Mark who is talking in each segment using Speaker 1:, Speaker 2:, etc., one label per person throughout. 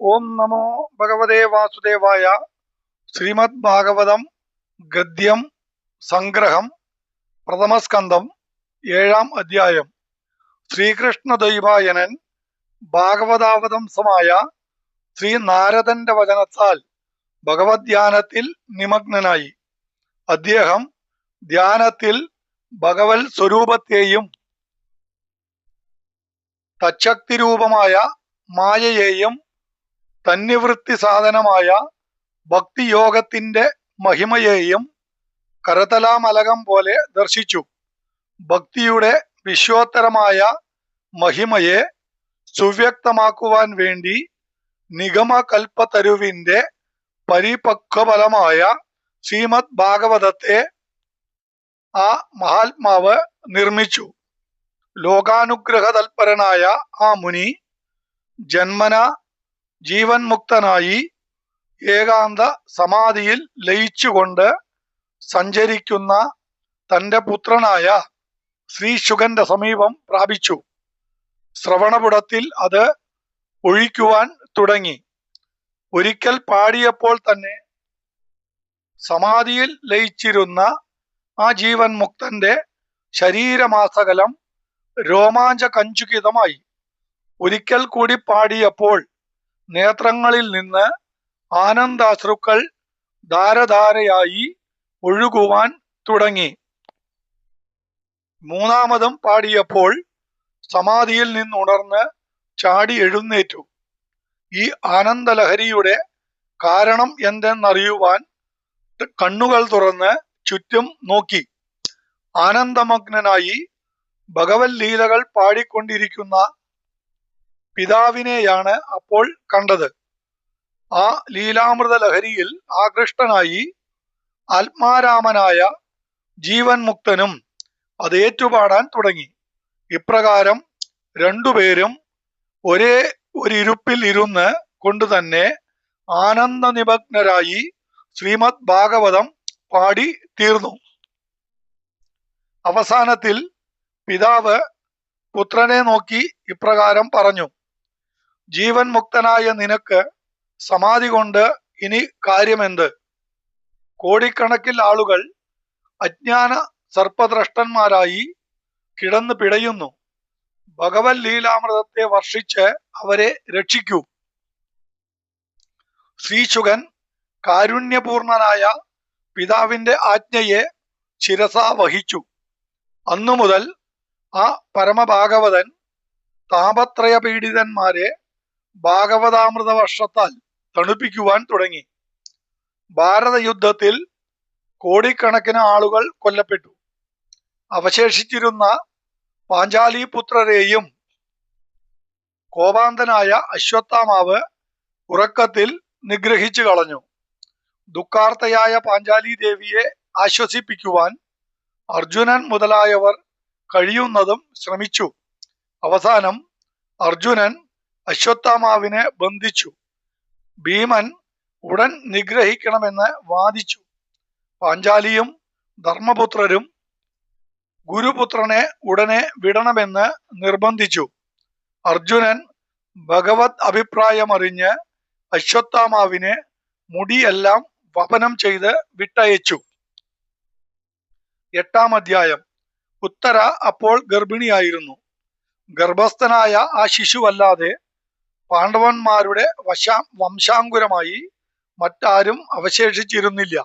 Speaker 1: ഓം നമോ ഭഗവതേ വാസുദേവായ ശ്രീമദ് ഭാഗവതം ഗദ്യം സംഗ്രഹം പ്രഥമസ്കന്ധം ഏഴാം അധ്യായം. ശ്രീകൃഷ്ണ ദൈവായനൻ ഭാഗവതാവതംസമായ ശ്രീ നാരദന്റെ വചനത്താൽ ഭഗവത്യാനത്തിൽ നിമഗ്നനായി. അദ്ദേഹം ധ്യാനത്തിൽ ഭഗവത് സ്വരൂപത്തെയും തച്ചക്തിരൂപമായ മായയെയും തന്നിവൃത്തി സാധനമായ ഭക്തിയോഗത്തിന്റെ മഹിമയെയും കരതലാമലകം പോലെ ദർശിച്ചു. ഭക്തിയുടെ വിശ്വോത്തരമായ മഹിമയെ സുവ്യക്തമാക്കുവാൻ വേണ്ടി നിഗമകൽപ്പതരുവിന്റെ പരിപക്വഫലമായ ശ്രീമദ് ഭാഗവതത്തെ ആ മഹാത്മാവ് നിർമ്മിച്ചു. ലോകാനുഗ്രഹ തൽപരനായ ആ മുനി ജന്മന ജീവൻ മുക്തനായി ഏകാന്ത സമാധിയിൽ ലയിച്ചുകൊണ്ട് സഞ്ചരിക്കുന്ന തന്റെ പുത്രനായ ശ്രീശുഖന്റെ സമീപം പ്രാപിച്ചു. ശ്രവണപുടത്തിൽ അത് ഒഴിക്കുവാൻ തുടങ്ങി. ഒരിക്കൽ പാടിയപ്പോൾ തന്നെ സമാധിയിൽ ലയിച്ചിരുന്ന ആ ജീവൻ മുക്തന്റെ ശരീരമാസകലം രോമാഞ്ച കഞ്ചുകിതമായി. ഒരിക്കൽ കൂടി പാടിയപ്പോൾ നേത്രങ്ങളിൽ നിന്ന് ആനന്ദാശ്രുക്കൾ ധാരധാരയായി ഒഴുകുവാൻ തുടങ്ങി. മൂന്നാമതും പാടിയപ്പോൾ സമാധിയിൽ നിന്നുണർന്ന് ചാടി എഴുന്നേറ്റു. ഈ ആനന്ദലഹരിയുടെ കാരണം എന്തെന്നറിയുവാൻ കണ്ണുകൾ തുറന്ന് ചുറ്റും നോക്കി. ആനന്ദമഗ്നനായി ഭഗവത് ലീലകൾ പാടിക്കൊണ്ടിരിക്കുന്ന പിതാവിനെയാണ് അപ്പോൾ കണ്ടത്. ആ ലീലാമൃത ലഹരിയിൽ ആകൃഷ്ടനായി ആത്മാരാമനായ ജീവൻ മുക്തനും അത് ഏറ്റുപാടാൻ തുടങ്ങി. ഇപ്രകാരം രണ്ടുപേരും ഒരേ ഒരിരുപ്പിൽ ഇരുന്ന് കൊണ്ട് തന്നെ ആനന്ദ നിമഗ്നരായി ശ്രീമദ് ഭാഗവതം പാടി തീർന്നു. അവസാനത്തിൽ പിതാവ് പുത്രനെ നോക്കി ഇപ്രകാരം പറഞ്ഞു. ജീവൻ മുക്തനായ നിനക്ക് സമാധി കൊണ്ട് ഇനി കാര്യമെന്ത്? കോടിക്കണക്കിൽ ആളുകൾ അജ്ഞാന സർപ്പദ്രഷ്ടന്മാരായി കിടന്നു പിടയുന്നു. ഭഗവത് ലീലാമൃതത്തെ വർഷിച്ച് അവരെ രക്ഷിക്കൂ. ശ്രീശുഖൻ കാരുണ്യപൂർണനായ പിതാവിന്റെ ആജ്ഞയെ ശിരസ വഹിച്ചു. അന്നു മുതൽ ആ പരമഭാഗവതൻ താപത്രയ പീഡിതന്മാരെ ഭാഗവതാമൃത വർഷത്താൽ തണുപ്പിക്കുവാൻ തുടങ്ങി. ഭാരത യുദ്ധത്തിൽ കോടിക്കണക്കിന് ആളുകൾ കൊല്ലപ്പെട്ടു. അവശേഷിച്ചിരുന്ന പാഞ്ചാലി പുത്രരെയും കോപാന്തനായ അശ്വത്ഥാമാവ് ഉറക്കത്തിൽ നിഗ്രഹിച്ചു കളഞ്ഞു. ദുഃഖാർത്തയായ പാഞ്ചാലി ദേവിയെ ആശ്വസിപ്പിക്കുവാൻ അർജുനൻ മുതലായവർ കഴിയുന്നതും ശ്രമിച്ചു. അവസാനം അർജുനൻ അശ്വത്ഥാമാവിനെ ബന്ധിച്ചു. ഭീമൻ ഉടൻ നിഗ്രഹിക്കണമെന്ന് വാദിച്ചു. പാഞ്ചാലിയും ധർമ്മപുത്രരും ഗുരുപുത്രനെ ഉടനെ വിടണമെന്ന് നിർബന്ധിച്ചു. അർജുനൻ ഭഗവത് അഭിപ്രായമറിഞ്ഞ് അശ്വത്ഥാമാവിനെ മുടിയെല്ലാം വപനം ചെയ്ത് വിട്ടയച്ചു. എട്ടാം അധ്യായം. ഉത്തര അപ്പോൾ ഗർഭിണിയായിരുന്നു. ഗർഭസ്ഥനായ ആ ശിശുവല്ലാതെ പാണ്ഡവന്മാരുടെ വശാ വംശാങ്കുരമായി മറ്റാരും അവശേഷിച്ചിരുന്നില്ല.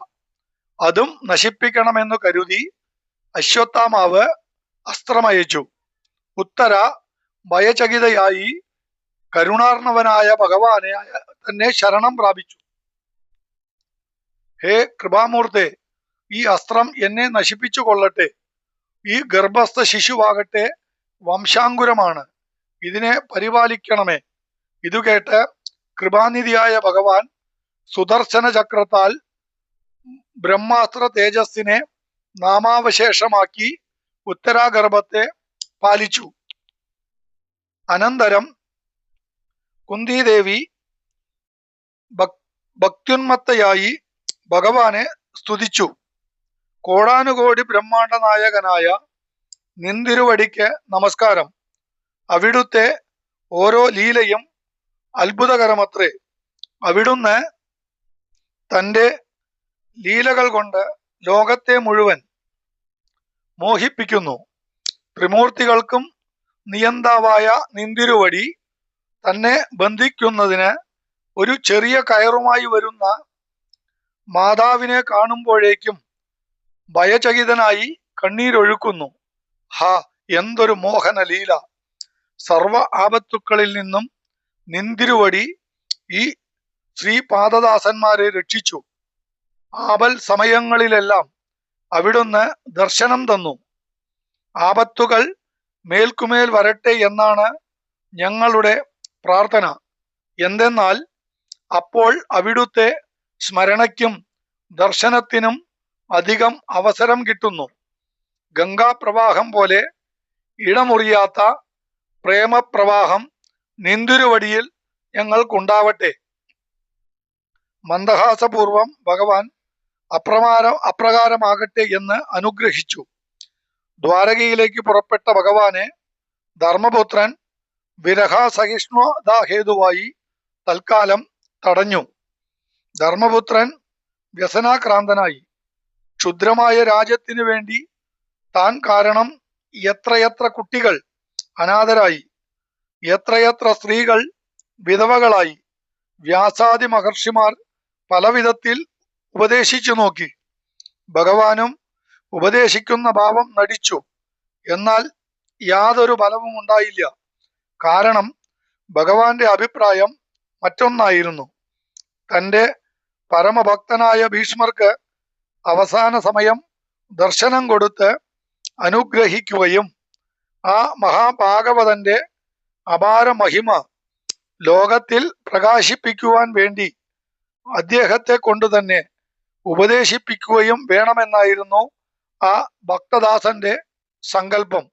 Speaker 1: അതും നശിപ്പിക്കണമെന്ന് കരുതി അശ്വത്ഥാമാവ് അസ്ത്രമയച്ചു. ഉത്തര ഭയചകിതയായി കരുണാർണവനായ ഭഗവാനെ തന്നെ ശരണം പ്രാപിച്ചു. ഹേ കൃപാമൂർത്തെ ഈ അസ്ത്രം എന്നെ നശിപ്പിച്ചു കൊള്ളട്ടെ. ഈ ഗർഭസ്ഥ ശിശുവാകട്ടെ വംശാങ്കുരമാണ്. ഇതിനെ പരിപാലിക്കണമേ. ഇതു കേട്ട് കൃപാനിധിയായ ഭഗവാൻ സുദർശന ചക്രത്താൽ ബ്രഹ്മാസ്ത്ര തേജസ്സിനെ നാമാവശേഷമാക്കി ഉത്തരാഗർഭത്തെ പാലിച്ചു. അനന്തരം കുന്തിദേവി ഭക്ത്യുന്മത്തയായി ഭഗവാനെ സ്തുതിച്ചു. കോടാനുകോടി ബ്രഹ്മാണ്ട നായകനായ നിന്തിരുവടിക്ക് നമസ്കാരം. അവിടുത്തെ ഓരോ ലീലയും അത്ഭുതകരമത്രേ. അവിടുന്ന് തന്റെ ലീലകൾ കൊണ്ട് ലോകത്തെ മുഴുവൻ മോഹിപ്പിക്കുന്നു. ത്രിമൂർത്തികൾക്കും നിയന്താവായ നിന്തിരുവടി തന്നെ ബന്ധിക്കുന്നതിന് ഒരു ചെറിയ കയറുമായി വരുന്ന മാതാവിനെ കാണുമ്പോഴേക്കും ഭയചകിതനായി കണ്ണീരൊഴുക്കുന്നു. ഹാ എന്തൊരു മോഹന ലീല സർവ ആപത്തുക്കളിൽ നിന്നും നിന്തിരുവടി ഈ ശ്രീപാദദാസന്മാരെ രക്ഷിച്ചു. ആപൽ സമയങ്ങളിലെല്ലാം അവിടുന്ന് ദർശനം തന്നു. ആപത്തുകൾ മേൽക്കുമേൽ വരട്ടെ എന്നാണ് ഞങ്ങളുടെ പ്രാർത്ഥന. എന്തെന്നാൽ അപ്പോൾ അവിടുത്തെ സ്മരണയ്ക്കും ദർശനത്തിനും അധികം അവസരം കിട്ടുന്നു. ഗംഗാപ്രവാഹം പോലെ ഇടമുറിയാത്ത പ്രേമപ്രവാഹം നിന്തിരുവടിയിൽ ഞങ്ങൾക്കുണ്ടാവട്ടെ. മന്ദഹാസപൂർവം ഭഗവാൻ അപ്രമാരം അപ്രകാരമാകട്ടെ എന്ന് അനുഗ്രഹിച്ചു. ദ്വാരകയിലേക്ക് പുറപ്പെട്ട ഭഗവാനെ ധർമ്മപുത്രൻ വിരഹ സഹിഷ്ണുതാഹേതുവായി തൽക്കാലം തടഞ്ഞു. ധർമ്മപുത്രൻ വ്യസനാക്രാന്തനായി. ക്ഷുദ്രമായ രാജ്യത്തിനു വേണ്ടി താൻ കാരണം എത്രയെത്ര കുട്ടികൾ അനാഥരായി. എത്രയെത്ര സ്ത്രീകൾ വിധവകളായി. വ്യാസാദി മഹർഷിമാർ പലവിധത്തിൽ ഉപദേശിച്ചു നോക്കി. ഭഗവാനും ഉപദേശിക്കുന്ന ഭാവം നടിച്ചു. എന്നാൽ യാതൊരു ഫലവും ഉണ്ടായില്ല. കാരണം ഭഗവാന്റെ അഭിപ്രായം മറ്റൊന്നായിരുന്നു. തന്റെ പരമഭക്തനായ ഭീഷ്മർക്ക് അവസാന സമയം ദർശനം കൊടുത്ത് അനുഗ്രഹിക്കുകയും ആ മഹാഭാഗവതന്റെ അപാര മഹിമ ലോകത്തിൽ പ്രകാശിപ്പിക്കുവാൻ വേണ്ടി അദ്ദേഹത്തെ കൊണ്ട് തന്നെ ഉപദേശിപ്പിക്കുകയും വേണമെന്നായിരുന്നു ആ ഭക്തദാസന്റെ സങ്കല്പം.